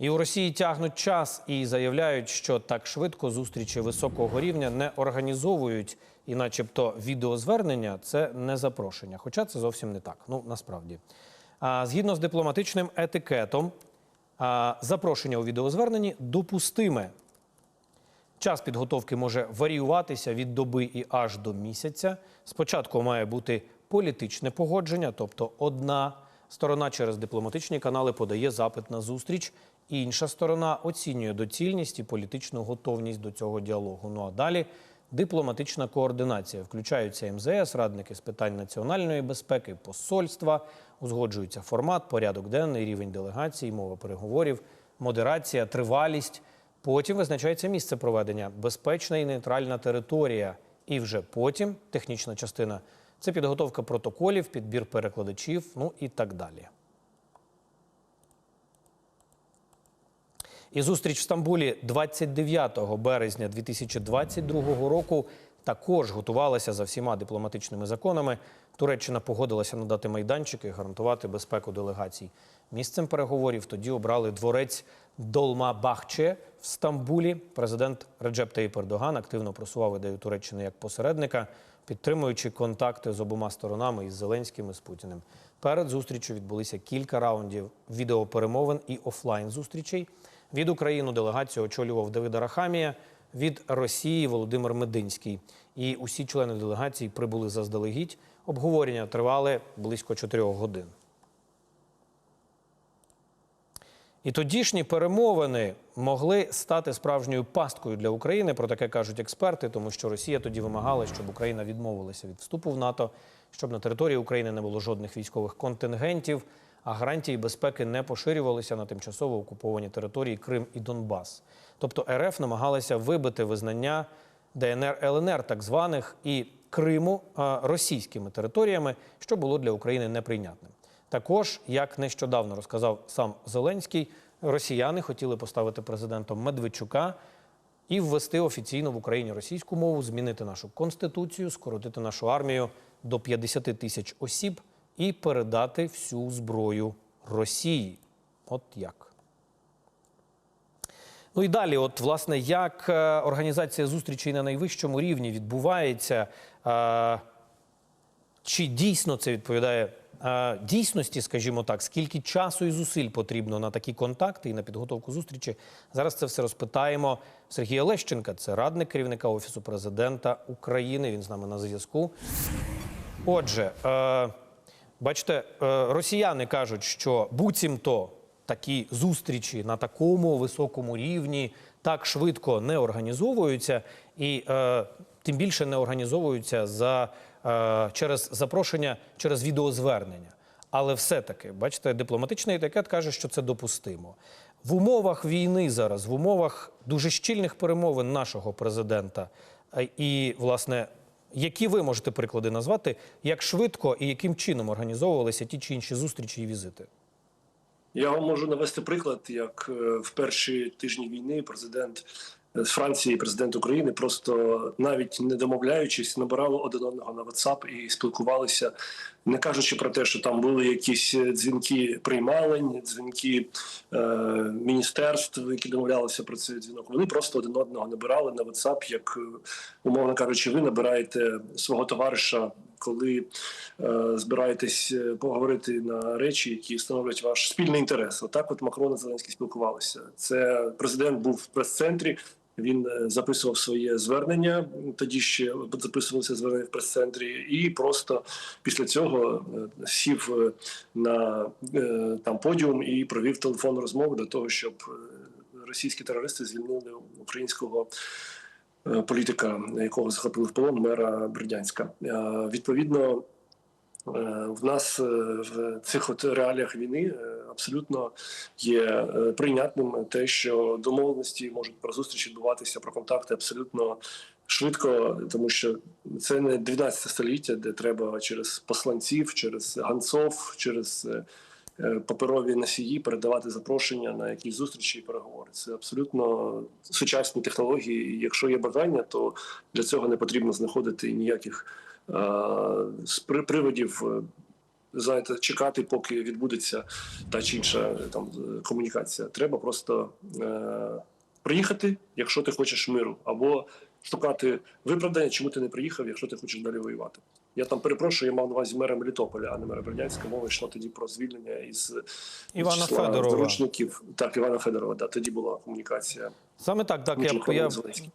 І у Росії тягнуть час і заявляють, що так швидко зустрічі високого рівня не організовують, і, начебто, відеозвернення це не запрошення. Хоча це зовсім не так. Ну насправді, а, згідно з дипломатичним етикетом, а, запрошення у відеозверненні допустиме. Час підготовки може варіюватися від доби і аж до місяця. Спочатку має бути політичне погодження, тобто одна сторона через дипломатичні канали подає запит на зустріч, інша сторона оцінює доцільність і політичну готовність до цього діалогу. Ну а далі дипломатична координація. Включаються МЗС, радники з питань національної безпеки, посольства, узгоджується формат, порядок денний, рівень делегацій, мова переговорів, модерація, тривалість. Потім визначається місце проведення, безпечна і нейтральна територія. І вже потім технічна частина це підготовка протоколів, підбір перекладачів, ну і так далі. І зустріч в Стамбулі 29 березня 2022 року також готувалася за всіма дипломатичними законами. Туреччина погодилася надати майданчики і гарантувати безпеку делегацій. Місцем переговорів тоді обрали дворець Долма-Бахче в Стамбулі. Президент Реджеп Таїп Ердоган активно просував ідею Туреччини як посередника, підтримуючи контакти з обома сторонами із Зеленським і з Путіним. Перед зустрічю відбулися кілька раундів відеоперемовин і офлайн зустрічей. Від України делегацію очолював Давида Рахамія, від Росії Володимир Мединський. І усі члени делегації прибули заздалегідь. Обговорення тривали близько чотирьох годин. І тодішні перемовини могли стати справжньою пасткою для України. Про таке кажуть експерти, тому що Росія тоді вимагала, щоб Україна відмовилася від вступу в НАТО, щоб на території України не було жодних військових контингентів, а гарантії безпеки не поширювалися на тимчасово окуповані території Крим і Донбас. Тобто РФ намагалася вибити визнання ДНР ЛНР, так званих, і Криму російськими територіями, що було для України неприйнятним. Також, як нещодавно розказав сам Зеленський, росіяни хотіли поставити президентом Медведчука і ввести офіційно в Україні російську мову, змінити нашу конституцію, скоротити нашу армію до 50 тисяч осіб і передати всю зброю Росії. От як. Ну і далі, от власне, як е, організація зустрічей на найвищому рівні відбувається, е, чи дійсно це відповідає дійсності, скажімо так, скільки часу і зусиль потрібно на такі контакти і на підготовку зустрічі? Зараз це все розпитаємо Сергія Лещенка, це радник керівника Офісу президента України. Він з нами на зв'язку. Отже, е, бачите, е, росіяни кажуть, що буцімто такі зустрічі на такому високому рівні так швидко не організовуються, і е, тим більше не організовуються за, через запрошення через відеозвернення. Але все-таки, бачите, дипломатичний етикет каже, що це допустимо. В умовах війни зараз, в умовах дуже щільних перемовин нашого президента е, і, власне, які ви можете приклади назвати, як швидко і яким чином організовувалися ті чи інші зустрічі і візити? Я вам можу навести приклад, як е, в перші тижні війни президент з Франції, президент України просто навіть не домовляючись, набирали один одного на WhatsApp і спілкувалися, не кажучи про те, що там були якісь дзвінки приймалень, дзвінки е, міністерств, які домовлялися про цей дзвінок. Вони просто один одного набирали на WhatsApp, як е, умовно кажучи, ви набираєте свого товариша. Коли е, збираєтесь е, поговорити на речі, які становлять ваш спільний інтерес, отак, от Макрон і Зеленський спілкувалися. Це президент був в прес-центрі. Він е, записував своє звернення. Тоді ще записувалося звернення в прес-центрі, і просто після цього е, сів на там подіум і провів телефонну розмову для того, щоб російські терористи звільнили українського політика, якого захопили в полон мера Бердянська. Е, Відповідно. Е, В нас е, в цих от реаліях війни е, абсолютно є е, прийнятним те, що домовленості можуть про зустріч відбуватися про контакти абсолютно швидко, тому що це не 19 століття, де треба через посланців, через ганцов, через е, е, паперові носії передавати запрошення на якісь зустрічі і переговори. Це абсолютно сучасні технології. Якщо є бажання, то для цього не потрібно знаходити ніяких е, приводів е, знаєте, чекати, поки відбудеться та чи інша е, там е, комунікація. Треба просто е, приїхати, якщо ти хочеш миру, або шукати виправдання, чому ти не приїхав, якщо ти хочеш далі воювати. Я там перепрошую, я мав на увазі мера Мелітополя, а не мера Бердянська. Мова йшла тоді про звільнення із Івана Федорова. заручників. Так, Івана Федорова. Да, тоді була комунікація. Саме так, так. Я, я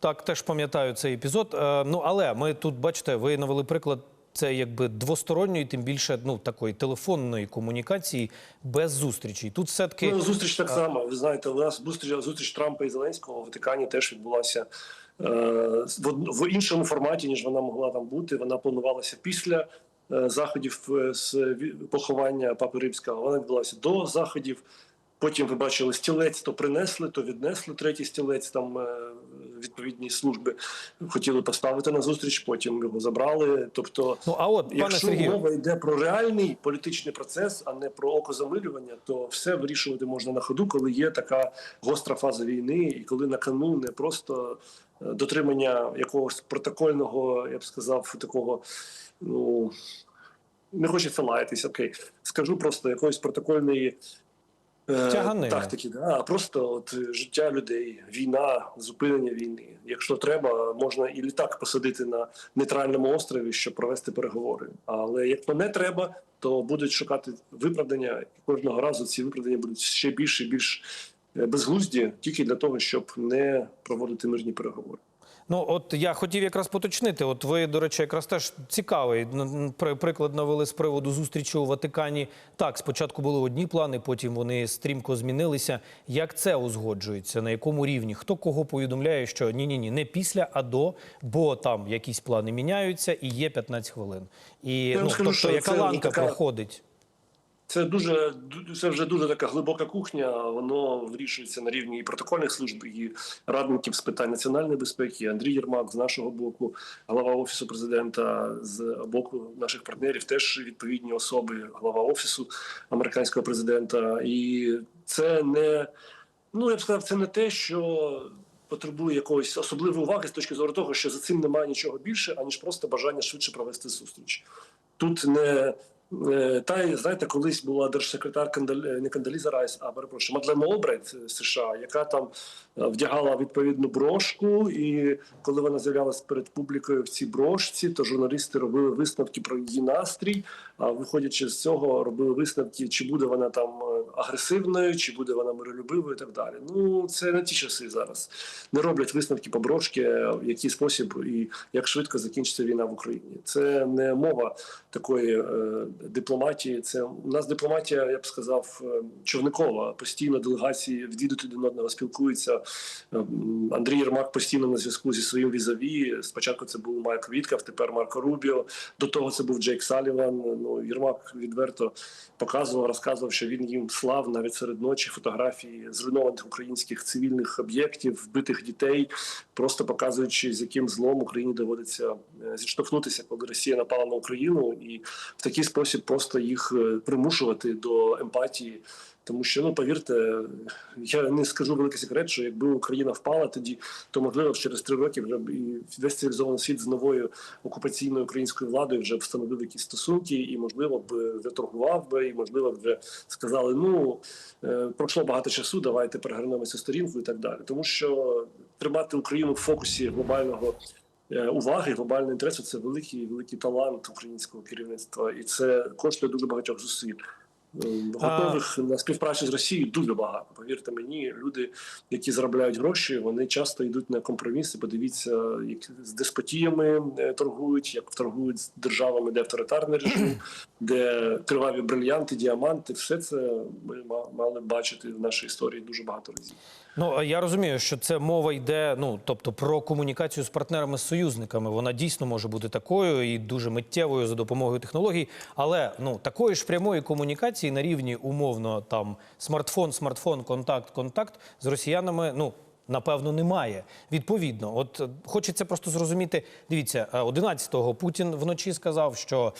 так теж пам'ятаю цей епізод. Е, ну але ми тут, бачите, ви навели приклад. Це якби двосторонньої, тим більше ну такої телефонної комунікації без зустрічей. Тут все таки Ну, зустріч так само. Ви знаєте, у нас зустріч, зустріч Трампа і Зеленського в Ватикані теж відбулася е, в, в іншому форматі, ніж вона могла там бути. Вона планувалася після е, заходів е, з поховання Папи Римського. Вона відбулася до заходів. Потім ви бачили стілець, то принесли, то віднесли третій стілець. Там е, відповідні служби хотіли поставити на зустріч, потім його забрали. Тобто, ну а от пане Якщо Сергію, мова йде про реальний політичний процес, а не про окозамилювання, то все вирішувати можна на ходу, коли є така гостра фаза війни, і коли на кону не просто е, дотримання якогось протокольного, я б сказав, такого ну. Не хочеться лаятись, окей. Скажу просто якоїсь протокольної е, тактики, да, а просто от е, життя людей, війна, зупинення війни. Якщо треба, можна і літак посадити на нейтральному острові, щоб провести переговори. Але якщо не треба, то будуть шукати виправдання. І кожного разу ці виправдання будуть ще більше і більш е, безглузді, тільки для того, щоб не проводити мирні переговори. Ну, от я хотів якраз поточнити. От ви, до речі, якраз теж цікавий приклад навели з приводу зустрічі у Ватикані. Так, спочатку були одні плани, потім вони стрімко змінилися. Як це узгоджується? На якому рівні? Хто кого повідомляє, що ні, ні, ні, не після, а до, бо там якісь плани міняються і є 15 хвилин. І вам ну, скажу, тобто, яка це ланка така- проходить? Це дуже це вже дуже така глибока кухня. Воно вирішується на рівні і протокольних служб, і радників з питань національної безпеки. Андрій Єрмак з нашого боку, глава офісу президента з боку наших партнерів, теж відповідні особи, глава офісу американського президента. І це не ну я б сказав, це не те, що. Потребує якоїсь особливої уваги з точки зору того, що за цим немає нічого більше, аніж просто бажання швидше провести зустріч. Тут не Та й знаєте, колись була держсекретар Кандалі, не Кандаліза Райс, а перепрошую, Мадлен Олбрайт США, яка там е, вдягала відповідну брошку, і коли вона з'являлася перед публікою в цій брошці, то журналісти робили висновки про її настрій. А виходячи з цього, робили висновки, чи буде вона там е, агресивною, чи буде вона миролюбивою, і так далі. Ну це не ті часи зараз. Не роблять висновки по брошки, в який спосіб і як швидко закінчиться війна в Україні. Це не мова такої е, дипломатії. Це у нас дипломатія, я б сказав, е, човникова. Постійно делегації відвідують один одного, спілкуються. Е, Андрій Єрмак постійно на зв'язку зі своїм візаві. Спочатку це був Майк Віткав, тепер Марко Рубіо. До того це був Джейк Саліван. Ну Єрмак відверто показував, розказував, що він їм слав навіть серед ночі фотографії зруйнованих українських цивільних об'єктів, вбитих дітей, просто показуючи, з яким злом Україні доводиться е, зіштовхнутися, коли Росія напала на Україну, і в такий спосіб просто їх е, примушувати до емпатії. Тому що ну повірте, я не скажу великий секрет, що якби Україна впала тоді, то можливо через три роки вже б і весь цивілізований світ з новою окупаційною українською владою вже б встановив якісь стосунки, і можливо б вже торгував би, і можливо б вже сказали: ну е, пройшло багато часу, давайте перегорнемо цю сторінку і так далі. Тому що тримати Україну в фокусі глобального. е, Уваги глобального інтересу це великий великий талант українського керівництва, і це коштує дуже багатьох зусиль. Е, Готових на співпрацю з Росією дуже багато. Повірте мені, люди, які заробляють гроші, вони часто йдуть на компроміси. Подивіться, як з деспотіями е, торгують, як торгують з державами, де авторитарний режим, де криваві брильянти, діаманти. Все це ми ма- мали бачити в нашій історії дуже багато разів. Ну я розумію, що це мова йде. Ну тобто про комунікацію з партнерами з союзниками. Вона дійсно може бути такою і дуже миттєвою за допомогою технологій. Але ну такої ж прямої комунікації на рівні умовно там смартфон, смартфон, контакт, контакт з росіянами. Ну. Напевно, немає. Відповідно, от е, хочеться просто зрозуміти. Дивіться, е, 11-го Путін вночі сказав, що е,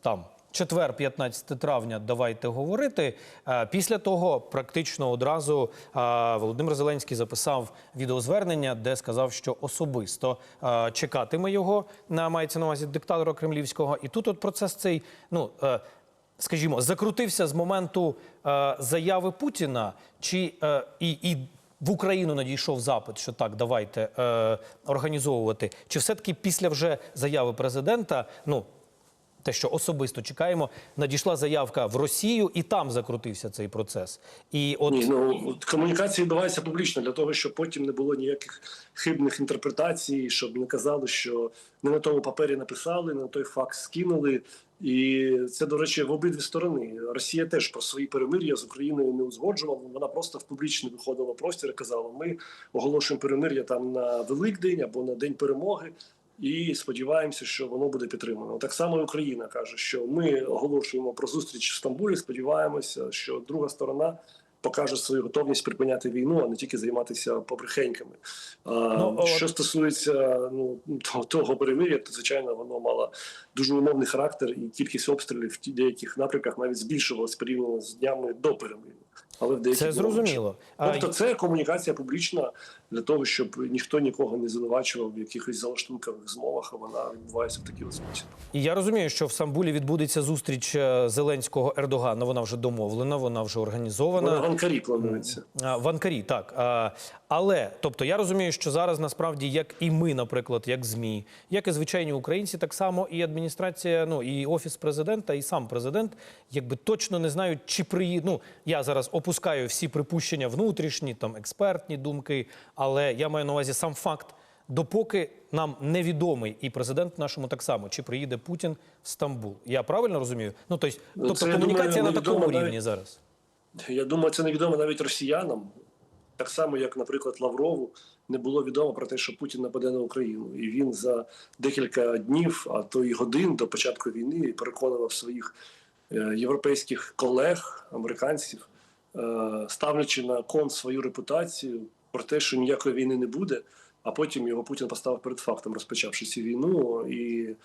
там четвер, 15 травня, давайте говорити. Е, Після того практично одразу е, Володимир Зеленський записав відеозвернення, де сказав, що особисто е, чекатиме його на мається на увазі диктатора кремлівського. І тут от процес цей, ну. Скажімо, закрутився з моменту заяви Путіна, чи і, і в Україну надійшов запит, що так, давайте е, організовувати. Чи все-таки після вже заяви президента, ну те, що особисто чекаємо, надійшла заявка в Росію, і там закрутився цей процес. І от Ні, ну комунікація відбувається публічно для того, щоб потім не було ніяких хибних інтерпретацій, щоб не казали, що не на тому папері написали, не на той факт скинули. І це, до речі, в обидві сторони. Росія теж про свої перемир'я з Україною не узгоджувала. Вона просто в публічний виходила простір і казала: ми оголошуємо перемир'я там на Великдень або на День перемоги. І сподіваємося, що воно буде підтримано. Так само і Україна каже, що ми оголошуємо про зустріч в Стамбулі. Сподіваємося, що друга сторона покаже свою готовність припиняти війну, а не тільки займатися побрехеньками. Ну, от- що стосується ну того, того перемир'я, то звичайно воно мало дуже умовний характер, і кількість обстрілів в деяких напрямках навіть збільшувалась порівняно з днями до перемир'я. Але в деяких це зрозуміло. Тобто це комунікація публічна для того, щоб ніхто нікого не звинувачував в якихось залаштункових змовах, а вона відбувається в такий спосіб. І я розумію, що в Стамбулі відбудеться зустріч е, Зеленського Ердогана. Вона вже домовлена, вона вже організована. Вона в Анкарі планується. В Анкарі, так. Але, тобто, я розумію, що зараз насправді, як і ми, наприклад, як ЗМІ, як і звичайні українці, так само і адміністрація, ну і офіс президента, і сам президент, якби точно не знають, чи приїде. Ну, я зараз опускаю всі припущення внутрішні, там експертні думки, але я маю на увазі сам факт. Допоки нам невідомий, і президент нашому так само, чи приїде Путін в Стамбул. Я правильно розумію? Ну, тобто, Ну, тобто це, комунікація думаю, на такому невідомо рівні зараз. Я думаю, це невідомо навіть росіянам, так само як, наприклад, Лаврову не було відомо про те, що Путін нападе на Україну, і він за декілька днів, а то й годин до початку війни переконував своїх е, європейських колег, американців, ставлячи на кон свою репутацію про те, що ніякої війни не буде. А потім його Путін поставив перед фактом, розпочавши цю війну. І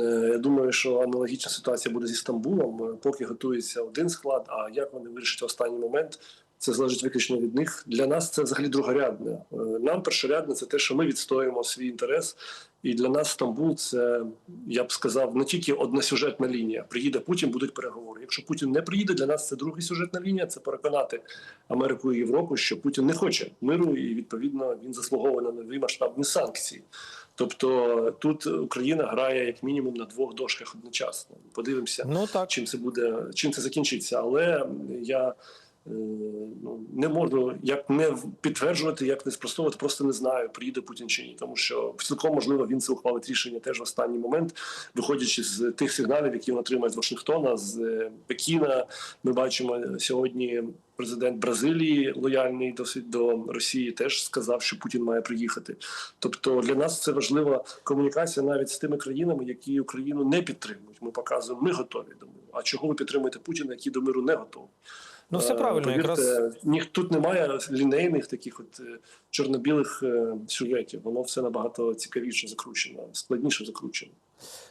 е, я думаю, що аналогічна ситуація буде зі Стамбулом. Е, Поки готується один склад. А як вони вирішать останній момент, це залежить виключно від них. Для нас це взагалі другорядне. Е, Нам першорядне це те, що ми відстоюємо свій інтерес. І для нас Стамбул це я б сказав не тільки одна сюжетна лінія. Приїде Путін, будуть переговори. Якщо Путін не приїде, для нас це друга сюжетна лінія. Це переконати Америку і Європу, що Путін не хоче миру, і відповідно він заслуговує на нові масштабні санкції. Тобто тут Україна грає як мінімум на двох дошках одночасно. Подивимося, Ну так. чим це буде, чим це закінчиться. Але я не можу як не підтверджувати, як не спростовувати, просто не знаю, приїде Путін чи ні. Тому що цілком можливо він це ухвалить рішення теж в останній момент, виходячи з тих сигналів, які він отримає з Вашингтона, з е, Пекіна. Ми бачимо сьогодні. Президент Бразилії лояльний досить до Росії теж сказав, що Путін має приїхати. Тобто для нас це важлива комунікація навіть з тими країнами, які Україну не підтримують. Ми показуємо, ми готові до миру. А чого ви підтримуєте Путіна, який до миру не готовий? Ну, все Е, правильно, повірте, якраз ні, тут немає лінейних таких от е, чорно-білих е, сюжетів. Воно все набагато цікавіше закручено, складніше закручено.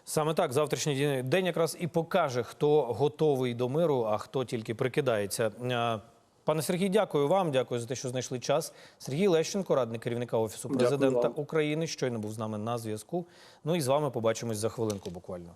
саме так. Завтрашній день- якраз і покаже, хто готовий до миру, а хто тільки прикидається. Пане Сергій, дякую вам. Дякую за те, що знайшли час. Сергій Лещенко, радник керівника офісу президента. України, щойно був з нами на зв'язку. Ну і з вами побачимось за хвилинку буквально.